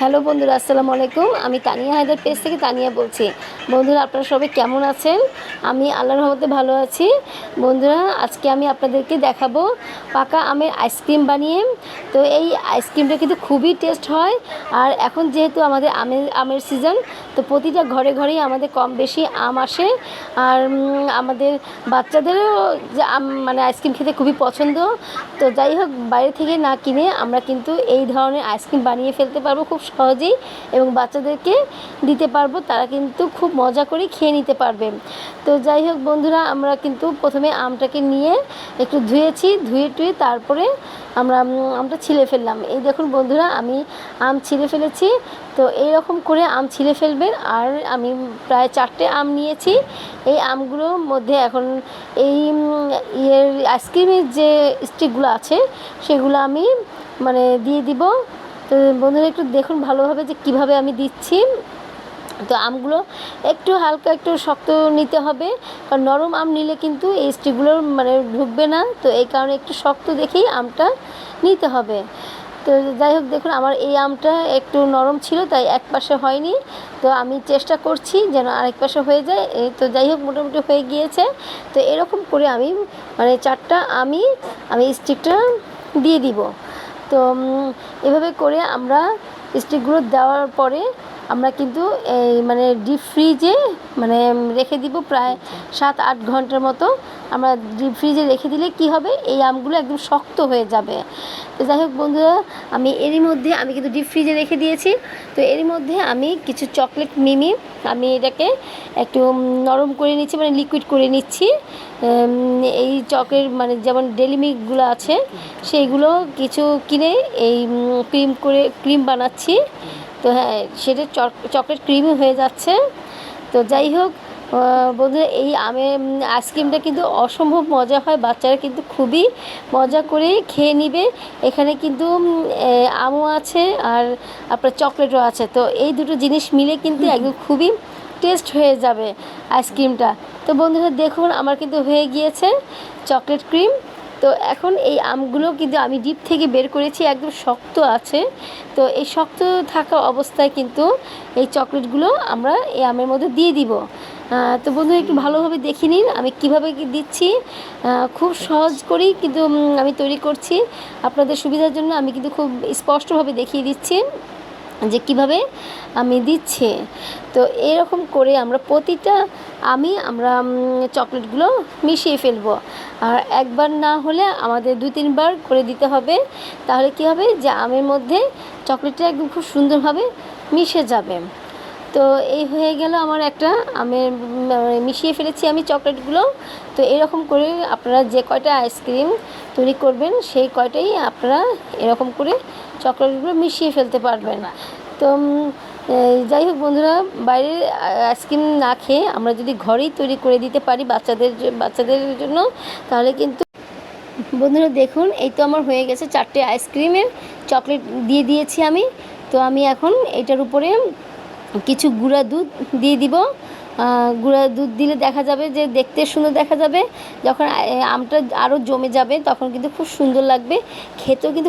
Hello বন্ধুরা, আসসালামু আলাইকুম। আমি তানিয়া হায়দার পেজ থেকে তানিয়া বলছি। বন্ধুরা, আপনারা সবাই কেমন আছেন? আমি আল্লাহ রহমতে ভালো আছি। বন্ধুরা, আজকে আমি আপনাদেরকে দেখাবো পাকা আমের আইসক্রিম বানিয়ে। তো এই আইসক্রিমটা কিন্তু খুবই টেস্ট হয়। আর এখন যেহেতু আমাদের আমের আমের সিজন, তো প্রতিটা ঘরে ঘরেই আমাদের কম বেশি আম আসে। আর আমাদের বাচ্চাদেরও যে আম মানে আইসক্রিম খেতে খুবই পছন্দ। তো যাই হোক, বাইরে থেকে না কিনে আমরা কিন্তু এই ধরনের আইসক্রিম বানিয়ে ফেলতে পারব খুব সহজেই এবং বাচ্চাদেরকে দিতে পারব, তারা কিন্তু খুব মজা করে খেয়ে নিতে পারবে। তো যাই হোক বন্ধুরা, আমরা কিন্তু প্রথমে আমটাকে নিয়ে একটু ধুয়েছি, ধুয়ে টুয়ে তারপরে আমরা আমটা ছিলে ফেললাম। এই দেখুন বন্ধুরা, আমি আম ছিলে ফেলেছি। তো এইরকম করে আম ছিলে ফেলবেন আর আমি প্রায় চারটে আম নিয়েছি। এই আমগুলোর মধ্যে এখন এই ইয়ের আইসক্রিমের যে স্টিকগুলো আছে, সেগুলো আমি মানে দিয়ে দিব। বন্ধুরা একটু দেখুন ভালোভাবে যে কীভাবে আমি দিচ্ছি। তো আমগুলো একটু হালকা একটু শক্ত নিতে হবে, কারণ নরম আম নিলে কিন্তু এই স্টিকগুলো মানে ঢুকবে না। তো এই কারণে একটু শক্ত দেখেই আমটা নিতে হবে। তো যাই হোক, দেখুন আমার এই আমটা একটু নরম ছিল, তাই এক পাশে হয়নি। তো আমি চেষ্টা করছি যেন আরেক পাশে হয়ে যায়। তো যাই হোক, মোটামুটি হয়ে গিয়েছে। তো এরকম করে আমি মানে চারটা আমি আমি স্টিকটা দিয়ে দিব। তো এভাবে করে আমরা স্টিকগুলো দেওয়ার পরে আমরা কিন্তু এই মানে ডিপ ফ্রিজে মানে রেখে দিব প্রায় সাত আট ঘণ্টার মতো। আমরা ডিপ ফ্রিজে রেখে দিলে কি হবে? এই আমগুলো একদম শক্ত হয়ে যাবে। তো যাই হোক বন্ধুরা, আমি এরই মধ্যে, আমি কিন্তু ডিপ ফ্রিজে রেখে দিয়েছি। তো এরই মধ্যে আমি কিছু চকলেট মিমি, আমি এটাকে একটু নরম করে নিচ্ছি মানে লিকুইড করে নিচ্ছি। এই চকের মানে যেমন ডেলি মিল্কগুলো আছে, সেইগুলো কিছু কিনে এই ক্রিম করে ক্রিম বানাচ্ছি। তো হ্যাঁ সেটা চক- চকলেট ক্রিমই হয়ে যাচ্ছে। তো যাই হোক বন্ধুরা এই আমের উম, আইসক্রিমটা কিন্তু অসম্ভব মজা হয়। বাচ্চারা কিন্তু খুবই মজা করে খেয়ে নিবে। এখানে কিন্তু আমও আছে আর আপনার চকলেটও আছে। তো এই দুটো জিনিস মিলে কিন্তু একদম খুবই টেস্ট হয়ে যাবে আইসক্রিমটা তো বন্ধুরা দেখুন আমার কিন্তু হয়ে গিয়েছে চকলেট ক্রিম তো এখন এই আমগুলো কিন্তু আমি ডিপ থেকে বের করেছি একদম শক্ত আছে। তো এই শক্ত থাকা অবস্থায় কিন্তু এই চকলেটগুলো আমরা এই আমের মধ্যে দিয়ে দিব। তো বন্ধু, একটু ভালোভাবে দেখে নিন, আমি কীভাবে কি দিচ্ছি। খুব সহজ করেই কিন্তু আমি তৈরি করছি। আপনাদের সুবিধার জন্য আমি কিন্তু খুব স্পষ্টভাবে দেখিয়ে দিচ্ছি যে কীভাবে আমি দিচ্ছি। তো এরকম করে আমরা প্রতিটা আমি, আমরা চকলেটগুলো মিশিয়ে ফেলব। আর একবার না হলে আমাদের দু তিনবার করে দিতে হবে। তাহলে কি হবে? যে আমের মধ্যে চকলেটটা একদম খুব সুন্দরভাবে মিশে যাবে। তো এই হয়ে গেল আমার একটা উম, মানে মিশিয়ে ফেলেছি আমি চকলেটগুলো। তো এরকম করে আপনারা যে কয়টা আইসক্রিম তৈরি করবেন সেই কয়টাই আপনারা এরকম করে চকলেটগুলো মিশিয়ে ফেলতে পারবেন। তো যাই হোক বন্ধুরা বাইরে আইসক্রিম না খেয়ে আমরা যদি ঘরেই তৈরি করে দিতে পারি বাচ্চাদের বাচ্চাদের জন্য তাহলে কিন্তু বন্ধুরা দেখুন এই তো আমার হয়ে গেছে চারটে আইসক্রিমের চকলেট দিয়ে দিয়েছি আমি। তো আমি এখন এটার উপরে কিছু গুঁড়া দুধ দিয়ে দিব। গুঁড়া দুধ দিলে দেখা যাবে যে দেখতে সুন্দর দেখা যাবে। যখন আমটা আরও জমে যাবে, তখন কিন্তু খুব সুন্দর লাগবে। খেতেও কিন্তু